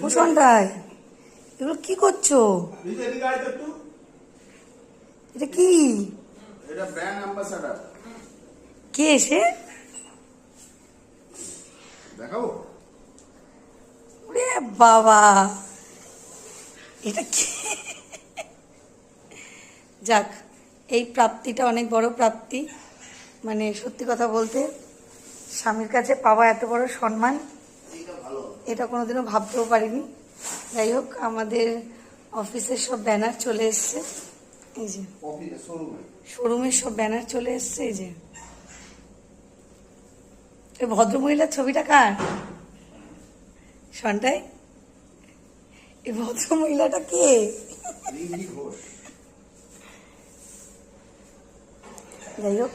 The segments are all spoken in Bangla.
ভূষণটাই এগুলো কি করছ? এটা কি? কে এসে দেখাবো? ওরে বাবা এটা কি? যাক এই প্রাপ্তিটা অনেক বড় প্রাপ্তি। মানে সত্যি কথা বলতে স্বামীর কাছে পাওয়া এত বড় সম্মান। এটা কোনোদিনও ভাবতেও পারিনি। যাই হোক আমাদের অফিসের সব ব্যানার চলে এসছে। এই যে। শোরুমের সব ব্যানার চলে এসছে এই যে। এই ভদ্রমহিলার ছবিটা কার? সন্টাই এই ভদ্রমহিলাটা কে? যাই হোক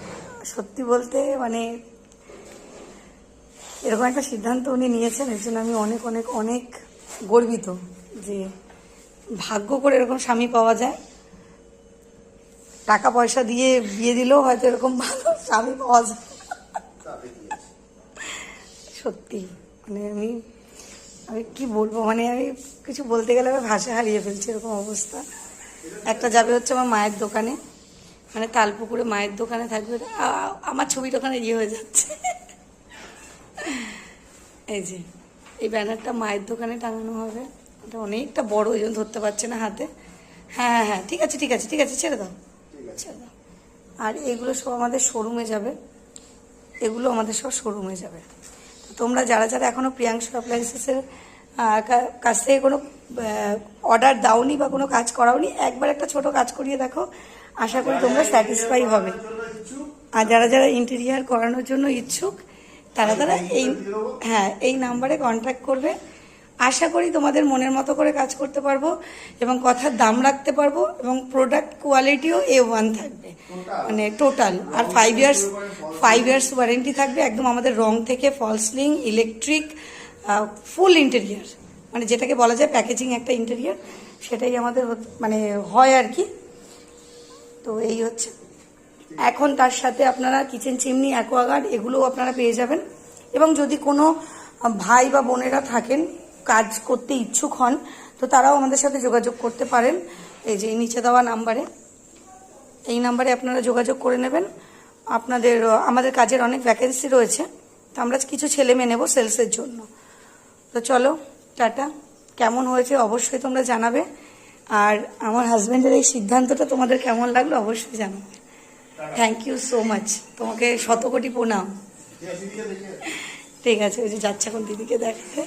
সত্যি বলতে মানে এরকম একটা সিদ্ধান্ত উনি নিয়েছেন, এর জন্য আমি অনেক অনেক অনেক গর্বিত যে ভাগ্য করে এরকম স্বামী পাওয়া যায়। টাকা পয়সা দিয়ে বিয়ে দিলেও হয়তো এরকম ভালো স্বামী পাওয়া যায়। সত্যি মানে আমি আমি কি বলব মানে আমি কিছু বলতে গেলে আমি ভাষা হারিয়ে ফেলছি এরকম অবস্থা। একটা যাবে হচ্ছে আমার মায়ের দোকানে মানে তালপুকুরে মায়ের দোকানে থাকবে আমার ছবিটা ওখানে ইয়ে হয়ে যাচ্ছে। এই যে, এই ব্যানারটা মায়ের দোকানে টাঙানো হবে। এটা অনেকটা বড় ওই জন্য ধরতে পারছে না হাতে। হ্যাঁ হ্যাঁ হ্যাঁ ঠিক আছে ঠিক আছে ঠিক আছে, ছেড়ে দাও। ছেড়ে দাও। আর এগুলো সব আমাদের শোরুমে যাবে। এগুলো আমাদের সব শোরুমে যাবে। তোমরা যারা যারা এখনও প্রিয়াংশু অ্যাপ্লায়েন্সেসের কাছ থেকে কোনো অর্ডার দাওনি বা কোনো কাজ করাওনি, একবার একটা ছোট কাজ করিয়ে দেখো। আশা করি তোমরা স্যাটিসফাই হবে। আর যারা যারা ইন্টেরিয়ার করানোর জন্য ইচ্ছুক তারা তারা এই হ্যাঁ এই নাম্বারে কন্ট্যাক্ট করবে। আশা করি তোমাদের মনের মতো করে কাজ করতে পারব এবং কথার দাম রাখতে পারব এবং প্রোডাক্ট কোয়ালিটিও এ ওয়ান থাকবে। মানে টোটাল আর five years five years warranty থাকবে একদম আমাদের রং থেকে ফলসলিং ইলেকট্রিক ফুল ইন্টেরিয়ার মানে যেটাকে বলা যায় প্যাকেজিং একটা ইন্টেরিয়ার সেটাই আমাদের মানে হয় আর কি। তো এই হচ্ছে। এখন তার সাথে আপনারা কিচেন চিমনি, অ্যাকোয়াগার্ড এগুলোও আপনারা পেয়ে যাবেন। এবং যদি কোনো ভাই বা বোনেরা থাকেন, কাজ করতে ইচ্ছুক হন, তো তারাও আমাদের সাথে যোগাযোগ করতে পারেন। এই যে নিচে দেওয়া নাম্বারে। এই নাম্বারে আপনারা যোগাযোগ করে নেবেন। আপনাদের, আমাদের কাজের অনেক ভ্যাকেন্সি রয়েছে। তো আমরা কিছু ছেলে মেয়ে নেব সেলসের জন্য। তো চলো, টাটা। কেমন হয়েছে অবশ্যই তোমরা জানাবে। আর আমার হাজব্যান্ডের এই সিদ্ধান্তটা তোমাদের কেমন লাগল অবশ্যই জানাবে। থ্যাংক ইউ সো মাচ তোমাকে শত কোটি প্রণাম। ঠিক আছে ওই যে যাচ্ছে এখন দিদিকে দেখাতে